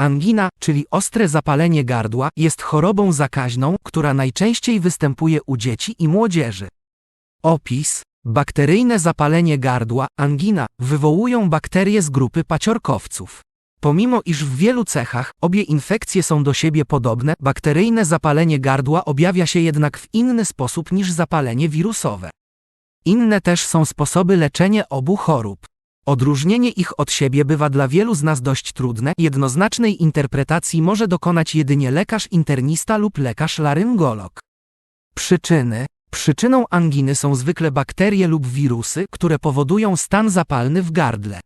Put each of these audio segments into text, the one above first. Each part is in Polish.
Angina, czyli ostre zapalenie gardła, jest chorobą zakaźną, która najczęściej występuje u dzieci i młodzieży. Opis. Bakteryjne zapalenie gardła, angina, wywołują bakterie z grupy paciorkowców. Pomimo iż w wielu cechach obie infekcje są do siebie podobne, bakteryjne zapalenie gardła objawia się jednak w inny sposób niż zapalenie wirusowe. Inne też są sposoby leczenia obu chorób. Odróżnienie ich od siebie bywa dla wielu z nas dość trudne, jednoznacznej interpretacji może dokonać jedynie lekarz internista lub lekarz laryngolog. Przyczyny Przyczyną anginy są zwykle bakterie lub wirusy, które powodują stan zapalny w gardle.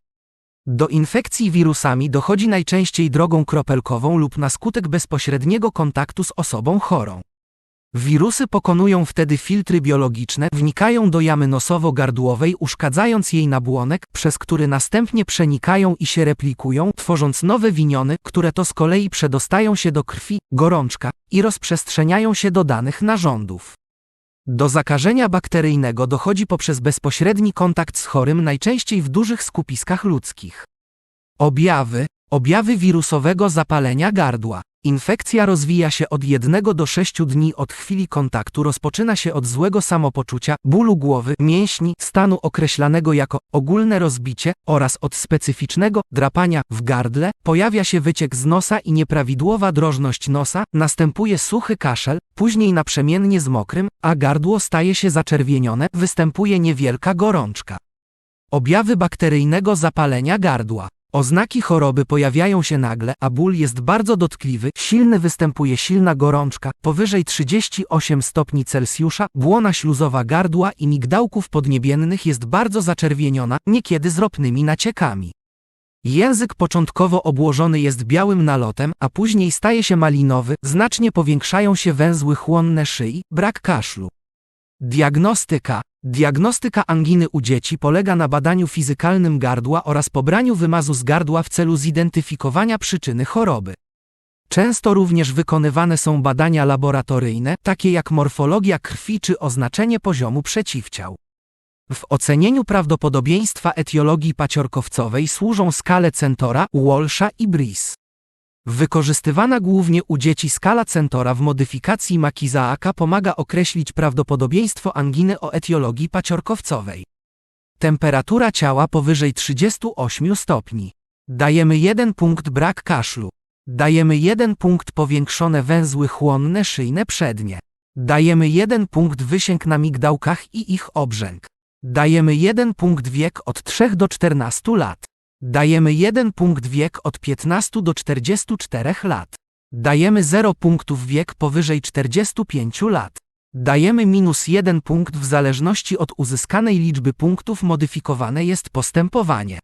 Do infekcji wirusami dochodzi najczęściej drogą kropelkową lub na skutek bezpośredniego kontaktu z osobą chorą. Wirusy pokonują wtedy filtry biologiczne, wnikają do jamy nosowo-gardłowej, uszkadzając jej nabłonek, przez który następnie przenikają i się replikują, tworząc nowe winiony, które to z kolei przedostają się do krwi, gorączka i rozprzestrzeniają się do danych narządów. Do zakażenia bakteryjnego dochodzi poprzez bezpośredni kontakt z chorym najczęściej w dużych skupiskach ludzkich. Objawy Objawy wirusowego zapalenia gardła. Infekcja rozwija się od 1 do 6 dni od chwili kontaktu, rozpoczyna się od złego samopoczucia, bólu głowy, mięśni, stanu określanego jako ogólne rozbicie oraz od specyficznego drapania w gardle, pojawia się wyciek z nosa i nieprawidłowa drożność nosa, następuje suchy kaszel, później naprzemiennie z mokrym, a gardło staje się zaczerwienione, występuje niewielka gorączka. Objawy bakteryjnego zapalenia gardła. Oznaki choroby pojawiają się nagle, a ból jest bardzo dotkliwy, silny występuje silna gorączka, powyżej 38 stopni Celsjusza, błona śluzowa gardła i migdałków podniebiennych jest bardzo zaczerwieniona, niekiedy z ropnymi naciekami. Język początkowo obłożony jest białym nalotem, a później staje się malinowy, znacznie powiększają się węzły chłonne szyi, brak kaszlu. Diagnostyka Diagnostyka anginy u dzieci polega na badaniu fizykalnym gardła oraz pobraniu wymazu z gardła w celu zidentyfikowania przyczyny choroby. Często również wykonywane są badania laboratoryjne, takie jak morfologia krwi czy oznaczenie poziomu przeciwciał. W ocenieniu prawdopodobieństwa etiologii paciorkowcowej służą skale Centora, Walsha i Brice. Wykorzystywana głównie u dzieci skala Centora w modyfikacji Makizaaka pomaga określić prawdopodobieństwo anginy o etiologii paciorkowcowej. Temperatura ciała powyżej 38 stopni. Dajemy 1 punkt brak kaszlu. Dajemy 1 punkt powiększone węzły chłonne szyjne przednie. Dajemy 1 punkt wysięg na migdałkach i ich obrzęk. Dajemy 1 punkt wiek od 3 do 14 lat. Dajemy 1 punkt wiek od 15 do 44 lat. Dajemy 0 punktów wiek powyżej 45 lat. Dajemy minus 1 punkt w zależności od uzyskanej liczby punktów modyfikowane jest postępowanie.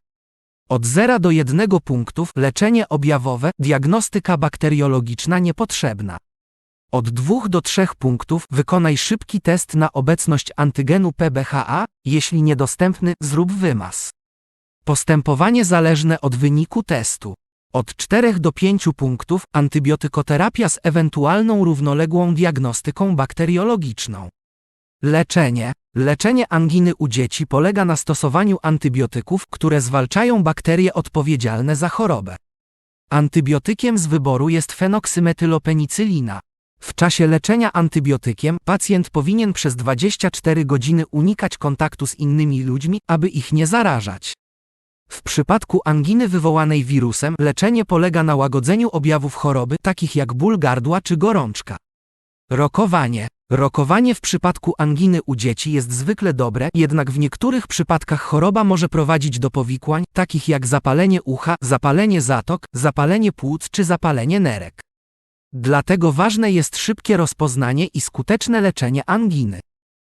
Od 0 do 1 punktów leczenie objawowe, diagnostyka bakteriologiczna niepotrzebna. Od 2 do 3 punktów wykonaj szybki test na obecność antygenu PBHA, jeśli niedostępny, zrób wymaz. Postępowanie zależne od wyniku testu. Od 4 do 5 punktów antybiotykoterapia z ewentualną równoległą diagnostyką bakteriologiczną. Leczenie. Leczenie anginy u dzieci polega na stosowaniu antybiotyków, które zwalczają bakterie odpowiedzialne za chorobę. Antybiotykiem z wyboru jest fenoksymetylopenicylina. W czasie leczenia antybiotykiem pacjent powinien przez 24 godziny unikać kontaktu z innymi ludźmi, aby ich nie zarażać. W przypadku anginy wywołanej wirusem leczenie polega na łagodzeniu objawów choroby, takich jak ból gardła czy gorączka. Rokowanie. Rokowanie w przypadku anginy u dzieci jest zwykle dobre, jednak w niektórych przypadkach choroba może prowadzić do powikłań, takich jak zapalenie ucha, zapalenie zatok, zapalenie płuc czy zapalenie nerek. Dlatego ważne jest szybkie rozpoznanie i skuteczne leczenie anginy.